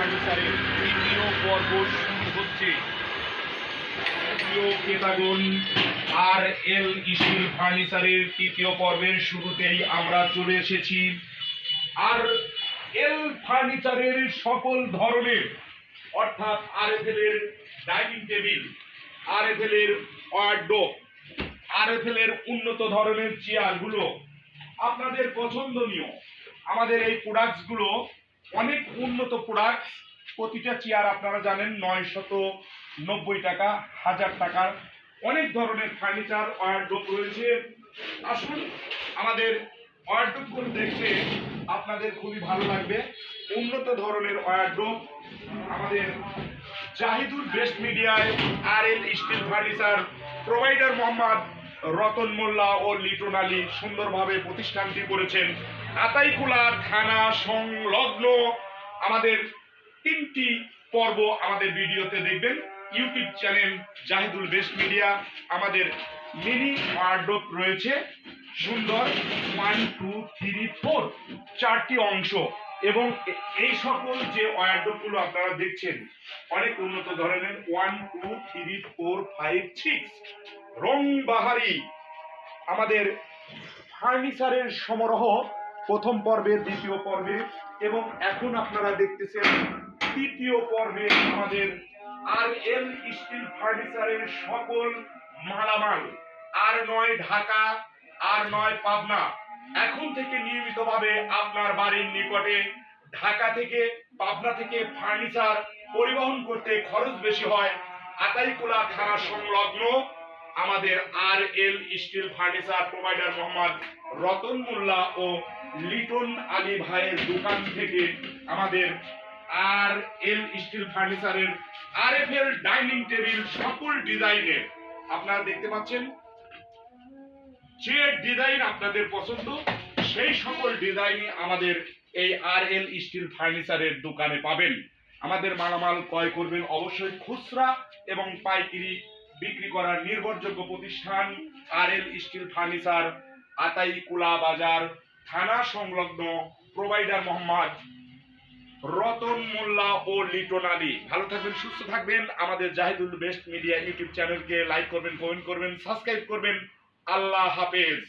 ফার্নিচারের তৃতীয় পর্ব শুরু হচ্ছে আর এল স্টিল ফার্নিচারের তৃতীয় পর্বের শুরুতেই আমরা চলে এসেছি। আর এল ফার্নিচারের সকল ধরনের, অর্থাৎ আর এর ডাইনিং টেবিল, আর এর ওয়ার্ডোপ আর এর উন্নত ধরনের চেয়ারগুলো, আপনাদের পছন্দনীয়, আমাদের এই প্রোডাক্টসগুলো অনেক উন্নত প্রোডাক্ট প্রতিটা চেয়ার আপনারা জানেন নয় শত নব্বই টাকা, হাজার টাকার অনেক ধরনের ফার্নিচার ওয়ার্ডরোব রয়েছে। আসুন, আমাদের ওয়ার্ডরোবগুলো দেখতে আপনাদের খুবই ভালো লাগবে। উন্নত ধরনের ওয়ার্ডরোব আমাদের জাহিদুল বেস্ট মিডিয়ায় R L steel furniture provider Mohammad Ratan Molla ও লিটন আলী সুন্দরভাবে প্রতিষ্ঠানটি করেছেন। আতাইকুলা থানা সংলগ্ন আমাদের তিনটি পর্ব আমাদের ভিডিওতে দেখবেন। YouTube channel Zahidul best media, আমাদের মিনি ওয়ার্ডরোব রয়েছে। সুন্দর ওয়ান টু থ্রি ফোর চারটি অংশ এবং এই সকল যে ওয়ার্ডরোবগুলো আপনারা দেখছেন, অনেক উন্নত ধরনের one two three four five six রং বাহারি আমাদের ফার্নিচারের সমারোহ প্রথম পর্বে, দ্বিতীয় পর্বে এবং এখন আপনারা দেখতেছেন তৃতীয় পর্বে আমাদের আর এল স্টিল ফার্নিচারের সকল মালামাল। আর নয় ঢাকা আর নয় পাবনা। এখন থেকে নিয়মিতভাবে আপনার বাড়ির নিকটে ঢাকা থেকে পাবনা থেকে ফার্নিচার পরিবহন করতে খরচ বেশি হয়। আতাইকুলা থানা সংলগ্ন আমাদের R L steel furniture provider Mohammad Ratan Molla ও লিটন আলী ভাইয়ের দোকান থেকে আমাদের আর এল স্টিল ফার্নিচারের R F L dining table সকল ডিজাইনের, আপনারা দেখতে পাচ্ছেন, যে ডিজাইন আপনাদের পছন্দ, সেই সকল ডিজাইনই আমাদের এই আর এল স্টিল ফার্নিচারের দোকানে পাবেন। আমাদের মালামাল ক্রয় করবেন অবশ্যই খুচরা এবং পাইকারি বিক্রি করার নির্ভরযোগ্য প্রতিষ্ঠান আর এল স্টিল ফার্নিচার, আতাই কুলা বাজার, থানা সংলগ্ন প্রোভাইডার মোহাম্মদ রতন মোল্লা ও লিটন আলী। ভালো থাকবেন, সুস্থ থাকবেন। আমাদের জাহিদুল বেস্ট মিডিয়া ইউটিউব চ্যানেলকে লাইক করবেন কমেন্ট করবেন সাবস্ক্রাইব করবেন। আল্লাহ হাফেজ।